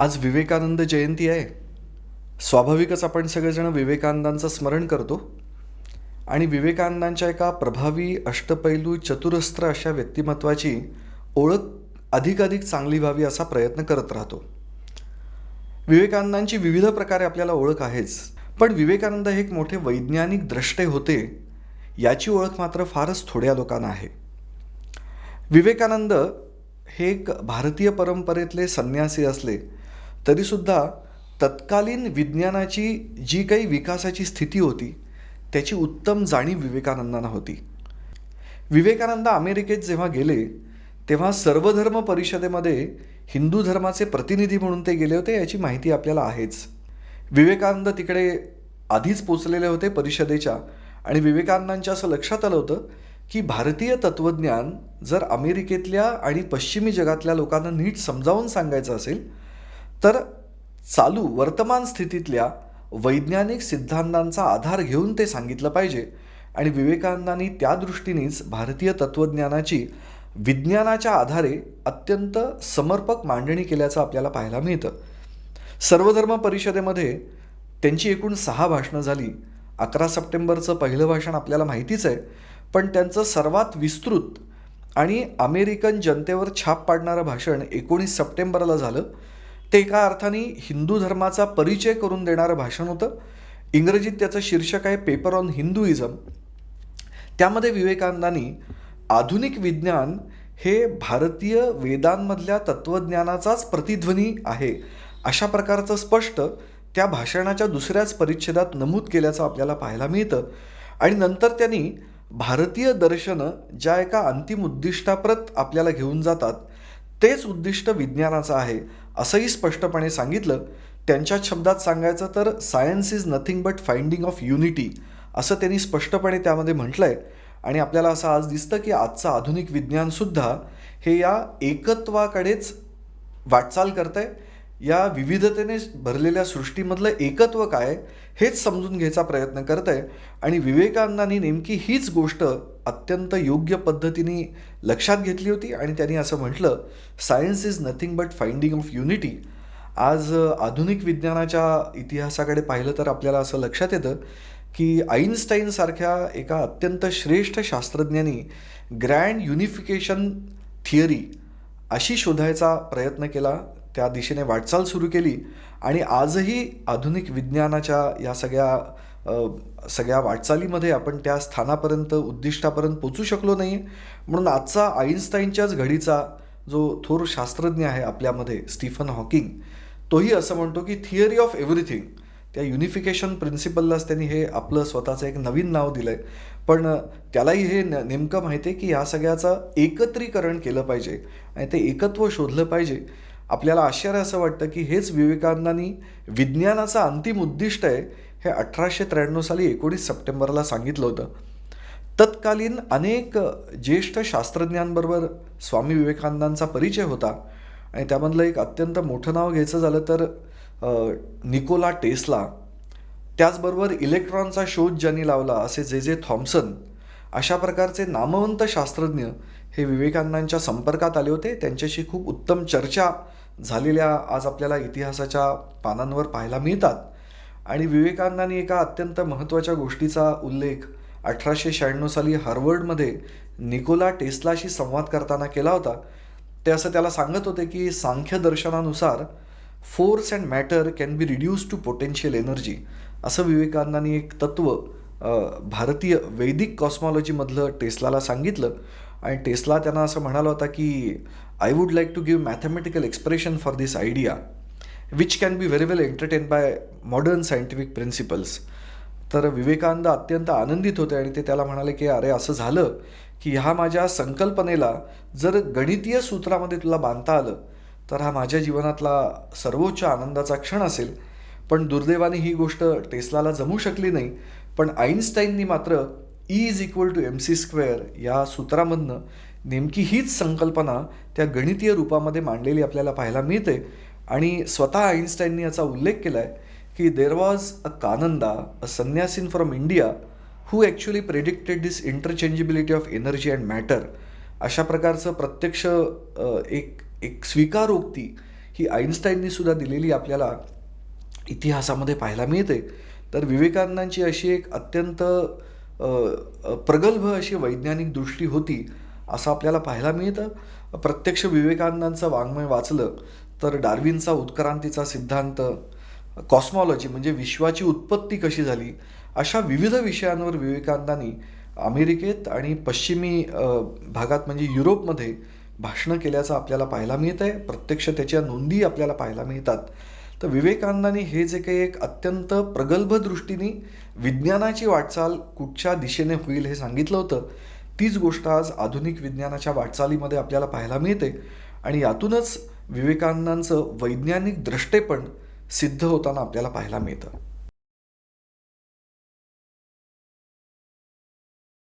आज विवेकानंद जयंती आहे. स्वाभाविकच आपण सगळेजण विवेकानंदांचं स्मरण करतो. आणि विवेकानंदांच्या एका प्रभावी अष्टपैलू चतुरस्त्र अशा व्यक्तिमत्वाची ओळख अधिकाधिक चांगली व्हावी असा प्रयत्न करत राहतो. विवेकानंदांची विविध प्रकारे आपल्याला ओळख आहेच. पण विवेकानंद हे एक मोठे वैज्ञानिक द्रष्टे होते याची ओळख मात्र फारच थोड्या लोकांना आहे. विवेकानंद हे एक भारतीय परंपरेतले संन्यासी असले तरीसुद्धा तत्कालीन विज्ञानाची जी काही विकासाची स्थिती होती त्याची उत्तम जाणीव विवेकानंदांना होती. विवेकानंद अमेरिकेत जेव्हा गेले तेव्हा सर्वधर्म परिषदेमध्ये हिंदू धर्माचे प्रतिनिधी म्हणून ते गेले होते याची माहिती आपल्याला आहेच. विवेकानंद तिकडे आधीच पोचलेले होते परिषदेच्या आणि विवेकानंदांच्या असं लक्षात आलं होतं की भारतीय तत्त्वज्ञान जर अमेरिकेतल्या आणि पश्चिमी जगातल्या लोकांना नीट समजावून सांगायचं असेल तर चालू वर्तमान स्थितीतल्या वैज्ञानिक सिद्धांतांचा आधार घेऊन ते सांगितलं पाहिजे. आणि विवेकानंदांनी त्या दृष्टीनेच भारतीय तत्त्वज्ञानाची विज्ञानाच्या आधारे अत्यंत समर्पक मांडणी केल्याचं आपल्याला पाहायला मिळतं. सर्वधर्म परिषदेमध्ये त्यांची एकूण सहा भाषणं झाली. अकरा सप्टेंबरचं पहिलं भाषण आपल्याला माहितीच आहे. पण त्यांचं सर्वात विस्तृत आणि अमेरिकन जनतेवर छाप पाडणारं भाषण एकोणीस सप्टेंबरला झालं. ते एका अर्थाने हिंदू धर्माचा परिचय करून देणारं भाषण होतं. इंग्रजीत त्याचं शीर्षक आहे पेपर ऑन हिंदुइझम त्यामध्ये विवेकानंदांनी आधुनिक विज्ञान हे भारतीय वेदांमधल्या तत्त्वज्ञानाचाच प्रतिध्वनी आहे अशा प्रकारचं स्पष्ट त्या भाषणाच्या दुसऱ्याच परिच्छेदात नमूद केल्याचं आपल्याला पाहायला मिळतं. आणि नंतर त्यांनी भारतीय दर्शनं ज्या एका अंतिम उद्दिष्टाप्रत आपल्याला घेऊन जातात तेच उद्दिष्ट विज्ञानाचं आहे असंही स्पष्टपणे सांगितलं. त्यांच्या शब्दात सांगायचं तर science is nothing but finding of unity असं त्यांनी स्पष्टपणे त्यामध्ये म्हटलं आहे आणि आपल्याला असं आज दिसतं की आजचं आधुनिक विज्ञानसुद्धा हे या एकत्वाकडेच वाटचाल करतं आहे या विविधतेने भरलेल्या सृष्टीमधलं एकत्व काय हेच समजून घ्यायचा प्रयत्न करत आहे आणि विवेकानंदांनी नेमकी हीच गोष्ट अत्यंत योग्य पद्धतीने लक्षात घेतली होती आणि त्यांनी असं म्हटलं science is nothing but finding of unity आज आधुनिक विज्ञानाच्या इतिहासाकडे पाहिलं तर आपल्याला असं लक्षात येतं की आईन्स्टाईनसारख्या एका अत्यंत श्रेष्ठ शास्त्रज्ञांनी ग्रँड युनिफिकेशन थिअरी अशी शोधायचा प्रयत्न केला. त्या दिशेने वाटचाल सुरू केली आणि आजही आधुनिक विज्ञानाच्या या सगळ्या सगळ्या वाटचालीमध्ये आपण त्या स्थानापर्यंत उद्दिष्टापर्यंत पोचू शकलो नाही म्हणून आजचा आईन्स्टाईनच्याच घडीचा जो थोर शास्त्रज्ञ आहे आपल्यामध्ये स्टीफन हॉकिंग तोही असं म्हणतो की थिअरी ऑफ एव्हरीथिंग त्या युनिफिकेशन प्रिन्सिपललाच त्यांनी हे आपलं स्वतःचं एक नवीन नाव दिलं आहे पण त्यालाही हे न नेमकं माहिती आहे की या सगळ्याचं एकत्रीकरण केलं पाहिजे आणि ते एकत्व शोधलं पाहिजे. आपल्याला आश्चर्य असं वाटतं की हेच विवेकानंदांनी विज्ञानाचं अंतिम उद्दिष्ट आहे हे अठराशे त्र्याण्णव साली एकोणीस सप्टेंबरला सांगितलं होतं. तत्कालीन अनेक ज्येष्ठ शास्त्रज्ञांबरोबर स्वामी विवेकानंदांचा परिचय होता आणि त्यामधलं एक अत्यंत मोठं नाव घ्यायचं झालं तर निकोला टेस्ला. त्याचबरोबर इलेक्ट्रॉनचा शोध ज्यांनी लावला असे जे जे थॉम्सन अशा प्रकारचे नामवंत शास्त्रज्ञ हे विवेकानंदांच्या संपर्कात आले होते. त्यांच्याशी खूप उत्तम चर्चा झालेल्या आज आपल्याला इतिहासाच्या पानांवर पाहायला मिळतात. आणि विवेकानंदांनी एका अत्यंत महत्त्वाच्या गोष्टीचा उल्लेख अठराशे शहाण्णव साली हार्वर्डमध्ये निकोला टेस्लाशी संवाद करताना केला होता. ते असं त्याला सांगत होते की Sankhya दर्शनानुसार force and matter can be reduce to potential energy असं विवेकानंदांनी एक तत्त्व भारतीय वैदिक कॉस्मॉलॉजीमधलं टेस्लाला सांगितलं. आणि टेस्ला त्यांना असं म्हणाला होता की I would like to give mathematical expression for this idea which can be very well entertain by modern scientific principles तर विवेकानंद अत्यंत आनंदित होते आणि ते त्याला म्हणाले की अरे असं झालं की ह्या माझ्या संकल्पनेला जर गणितीय सूत्रामध्ये तुला बांधता आलं तर हा माझ्या जीवनातला सर्वोच्च आनंदाचा क्षण असेल. पण दुर्दैवाने ही गोष्ट टेस्लाला जमू शकली नाही. पण आईन्स्टाईननी मात्र E is equal to M C square या सूत्रामधनं नेमकी हीच संकल्पना त्या गणितीय रूपामध्ये मांडलेली आपल्याला पाहायला मिळते. आणि स्वतः आईन्स्टाईननी याचा उल्लेख केला आहे की there was a Kananda a sannyasin from India who actually predicted this interchangeability of energy and matter अशा प्रकारचं प्रत्यक्ष एक एक स्वीकारोक्ती ही आईन्स्टाईननी सुद्धा दिलेली आपल्याला इतिहासामध्ये पाहायला मिळते. तर विवेकानंदांची अशी एक अत्यंत प्रगल्भ अशी वैज्ञानिक दृष्टी होती असं आपल्याला पाहायला मिळतं. प्रत्यक्ष विवेकानंदांचं वाङ्मय वाचलं तर डार्विनचा उत्क्रांतीचा सिद्धांत कॉस्मॉलॉजी म्हणजे विश्वाची उत्पत्ती कशी झाली अशा विविध विषयांवर विवेकानंदांनी अमेरिकेत आणि पश्चिमी भागात म्हणजे युरोपमध्ये भाषणं केल्याचं आपल्याला पाहायला मिळत आहे प्रत्यक्ष त्याच्या नोंदी आपल्याला पाहायला मिळतात. तर विवेकानंदांनी हे जे काही एक अत्यंत प्रगल्भ दृष्टीने विज्ञानाची वाटचाल कुठच्या दिशेने होईल हे सांगितलं होतं तीच गोष्ट आज आधुनिक विज्ञानाच्या वाटचालीमध्ये आपल्याला पाहायला मिळते. आणि यातूनच विवेकानंदांचं वैज्ञानिक द्रष्टेपण सिद्ध होताना आपल्याला पाहायला मिळतं.